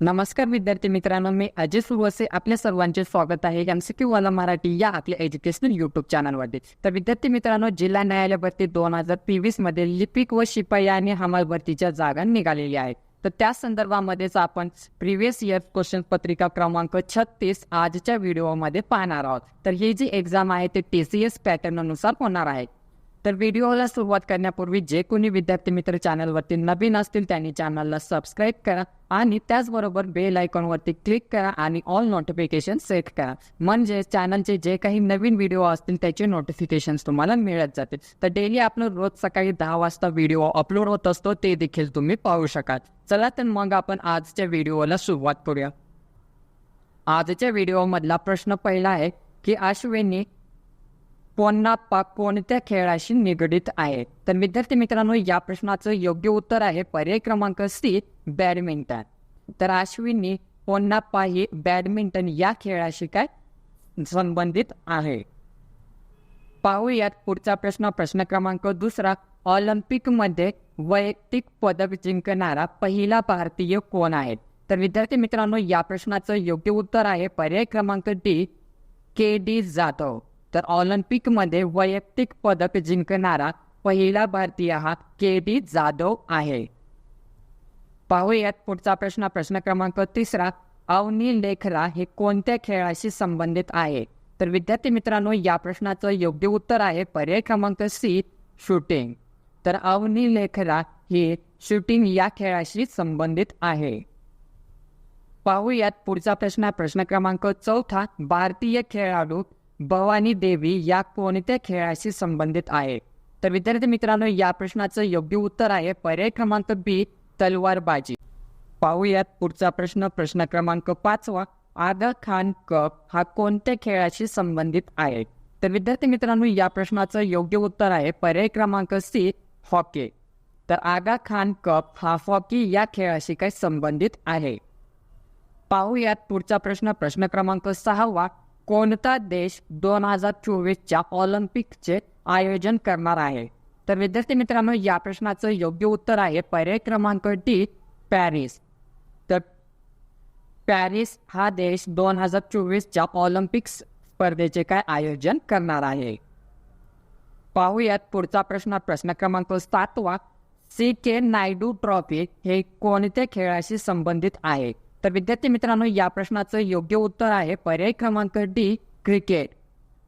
नमस्कार विद्यार्थी मित्रांनो मी अजय सुरवसे आपल्या सर्वांचे स्वागत आहे एम सी क्यू वाला मराठी या आपल्या एज्युकेशनल युट्यूब चॅनलवरती तर विद्यार्थी मित्रांनो जिल्हा न्यायालय भरती दोन हजार तेवीसमध्ये लिपिक व शिपाई आणि हमाल भरतीच्या जागा निघालेल्या आहेत. तर त्या संदर्भामध्येच आपण प्रिव्हियस इयर क्वेश्चन पत्रिका क्रमांक छत्तीस आजच्या व्हिडिओमध्ये पाहणार आहोत. तर ही जी एक्झाम आहे ते टी सी एस पॅटर्ननुसार होणार आहे. तर व्हिडिओला सुरुवात करण्यापूर्वी जे कोणी विद्यार्थी मित्र चॅनलवरती नवीन असतील त्यांनी चॅनलला सबस्क्राईब करा आणि त्याचबरोबर बेल आयकॉनवरती क्लिक करा आणि ऑल नोटिफिकेशन सेट करा. म्हणजे चॅनलचे जे काही नवीन व्हिडिओ असतील त्याचे नोटिफिकेशन तुम्हाला मिळत जातील. तर डेली आपलं रोज सकाळी दहा वाजता व्हिडिओ अपलोड होत असतो ते देखील तुम्ही पाहू शकाल. चला तर मग आपण आजच्या व्हिडिओला सुरुवात करूया. आजच्या व्हिडिओमधला प्रश्न पहिला आहे की अश्विनी पोन्नाप्पा कोणत्या खेळाशी निगडीत आहे. तर विद्यार्थी मित्रांनो या प्रश्नाचं योग्य उत्तर आहे पर्याय क्रमांक सी बॅडमिंटन. तर अश्विनी पोन्नाप्पा ही बॅडमिंटन या खेळाशी काय संबंधित आहे? पाहूयात पुढचा प्रश्न. प्रश्न क्रमांक दुसरा ऑलिम्पिकमध्ये वैयक्तिक पदक जिंकणारा पहिला भारतीय कोण आहे? तर विद्यार्थी मित्रांनो या प्रश्नाचं योग्य उत्तर आहे पर्याय क्रमांक डी के डी जाधव. तर ऑलिम्पिकमध्ये वैयक्तिक पदक जिंकणारा पहिला भारतीय हा के डी जाधव आहे. पाहूयात पुढचा प्रश्न. प्रश्न क्रमांक तिसरा अवनी लेखरा हे कोणत्या खेळाशी संबंधित आहे? तर विद्यार्थी मित्रांनो या प्रश्नाचं योग्य उत्तर आहे पर्याय क्रमांक सी शूटिंग. तर अवनी लेखरा ही शूटिंग या खेळाशी संबंधित आहे. पाहूयात पुढचा प्रश्न. प्रश्न क्रमांक चौथा भारतीय खेळाडू भवानी देवी या कोणत्या खेळाशी संबंधित आहे? तर विद्यार्थी मित्रांनो या प्रश्नाचं योग्य उत्तर आहे पर्याय क्रमांक बी तलवारबाजी. पाहूयात पुढचा प्रश्न. प्रश्न क्रमांक पाचवा आगा खान कप हा कोणत्या खेळाशी संबंधित आहे? तर विद्यार्थी मित्रांनो या प्रश्नाचं योग्य उत्तर आहे पर्याय क्रमांक सी हॉकी. तर आगा खान कप हा हॉकी या खेळाशी काय संबंधित आहे. पाहूयात पुढचा प्रश्न. प्रश्न क्रमांक सहावा कोणता देश दोन हजार चोवीसच्या ऑलिम्पिकचे आयोजन करणार आहे? तर विद्यार्थी मित्रांनो या प्रश्नाचं योग्य उत्तर आहे पर्याय क्रमांक डी पॅरिस. तर पॅरिस हा देश दोन हजार चोवीसच्या ऑलिम्पिक स्पर्धेचे काय आयोजन करणार आहे? पाहूयात पुढचा प्रश्न. प्रश्न क्रमांक सातवा सी के नायडू ट्रॉफी हे कोणत्या खेळाशी संबंधित आहे? तर विद्यार्थी मित्रांनो या प्रश्नाचं योग्य उत्तर आहे पर्याय क्रमांक डी क्रिकेट.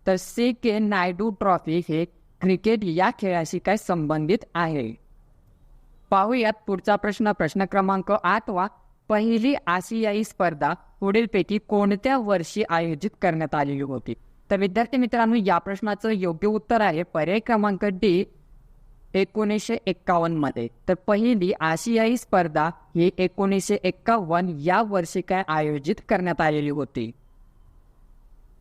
तर सी के नायडू ट्रॉफी हे क्रिकेट या खेळाशी काय संबंधित आहे? पाहूयात पुढचा प्रश्न. प्रश्न क्रमांक आठवा पहिली आशियाई स्पर्धा पुढीलपैकी कोणत्या वर्षी आयोजित करण्यात आलेली होती? तर विद्यार्थी मित्रांनो या प्रश्नाचं योग्य उत्तर आहे पर्याय क्रमांक डी एकोणीसशे एक्कावन्नमध्ये तर पहिली आशियाई स्पर्धा ही एकोणीसशे एक्कावन्न या वर्षी काय आयोजित करण्यात आलेली होती.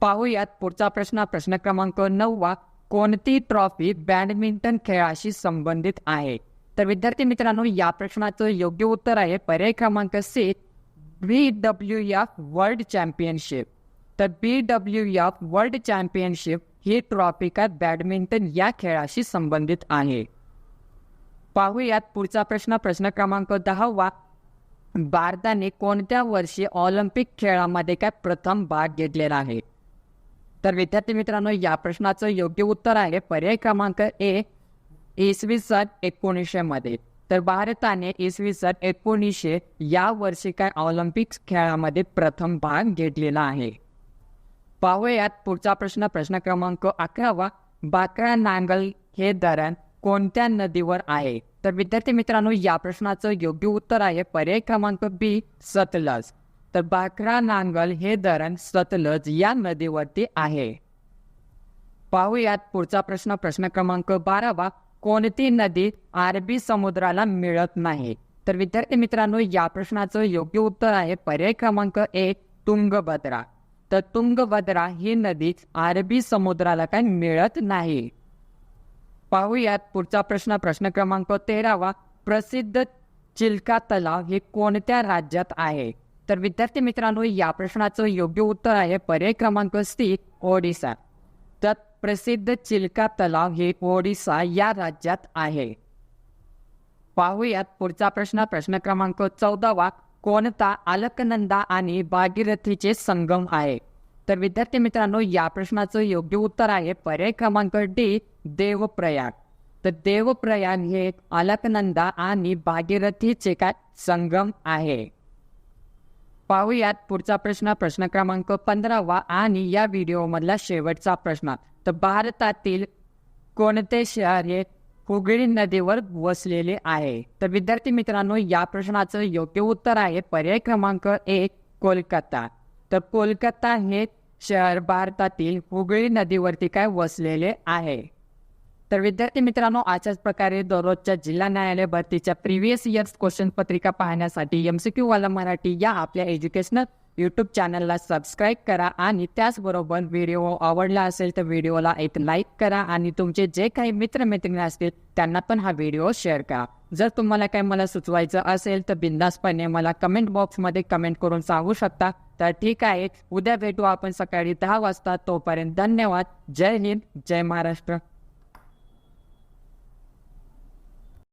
पाहूयात पुढचा प्रश्न. प्रश्न क्रमांक नववा कोणती ट्रॉफी बॅडमिंटन खेळाशी संबंधित आहे? तर विद्यार्थी मित्रांनो या प्रश्नाचं योग्य उत्तर आहे पर्याय क्रमांक C B W F world championship. तर B W F world championship ही ट्रॉफी काय बॅडमिंटन या खेळाशी संबंधित आहे? पाहूयात पुढचा प्रश्न. प्रश्न क्रमांक दहावा भारताने कोणत्या वर्षी ऑलिम्पिक खेळामध्ये काय प्रथम भाग घेतलेला आहे? तर विद्यार्थी मित्रांनो या प्रश्नाचं योग्य उत्तर आहे पर्याय क्रमांक ए इसवी सन एकोणीसशे मध्ये. तर भारताने इसवी सन एकोणीसशे या वर्षी काय ऑलिम्पिक खेळामध्ये प्रथम भाग घेतलेला आहे? पाहूयात पुढचा प्रश्न. प्रश्न क्रमांक अकरावा बाकरा नांगल हे धरण कोणत्या नदीवर आहे? तर विद्यार्थी मित्रांनो या प्रश्नाचं योग्य उत्तर आहे पर्याय क्रमांक बी सतलज. तर बाकरा नांगल हे धरण सतलज या नदीवरती आहे. पाहूयात पुढचा प्रश्न. प्रश्न क्रमांक बारावा. कोणती नदी अरबी समुद्राला मिळत नाही? तर विद्यार्थी मित्रांनो या प्रश्नाचं योग्य उत्तर आहे पर्याय क्रमांक ए तुंगभद्रा. तर तुंगभद्रा ही नदी अरबी समुद्राला काय मिळत नाही. पाहूयात पुढचा प्रश्न. प्रश्न क्रमांक तेरावा. प्रसिद्ध चिल्का तलाव हे कोणत्या राज्यात आहे? तर विद्यार्थी मित्रांनो या प्रश्नाचं योग्य उत्तर आहे पर्याय क्रमांक सी ओडिसा. तर प्रसिद्ध चिल्का तलाव हे ओडिसा या राज्यात आहे. पाहूयात पुढचा प्रश्न. प्रश्न क्रमांक चौदावा. कोणता अलकनंदा आणि भागीरथीचे संगम आहे? तर विद्यार्थी मित्रांनो या प्रश्नाचं योग्य उत्तर आहे पर्याय क्रमांक डी देवप्रयाग तर देवप्रयाग हे अलकनंदा आणि भागीरथीचे काय? संगम आहे. पाहूयात पुढचा प्रश्न प्रश्न क्रमांक पंधरावा आणि या व्हिडिओमधला शेवटचा प्रश्न. तर भारतातील कोणते शहर हे हुगळी नदीवर वसलेले आहे? तर विद्यार्थी मित्रांनो या प्रश्नाचं योग्य उत्तर आहे पर्याय क्रमांक एक कोलकाता. तर कोलकाता हे शहर भारतातील हुगळी नदीवरती काय वसलेले आहे? तर विद्यार्थी मित्रांनो अशाच प्रकारे दररोजच्या जिल्हा न्यायालय भरतीच्या प्रिव्हियस इयर्स क्वेश्चन पत्रिका पाहण्यासाठी एम सी क्यू वाला मराठी या आपल्या एज्युकेशनल यूट्यूब चॅनलला सबस्क्राईब करा आणि त्याचबरोबर व्हिडिओ आवडला असेल तर व्हिडिओला एक लाईक करा आणि तुमचे जे काही मित्रमैत्रिणी असतील त्यांना पण हा व्हिडिओ शेअर करा. जर तुम्हाला काही मला सुचवायचं असेल तर बिंदासपणे मला कमेंट बॉक्समध्ये कमेंट करून सांगू शकता. तर ठीक आहे उद्या भेटू आपण सकाळी दहा वाजता तोपर्यंत. धन्यवाद. जय हिंद. जय महाराष्ट्र.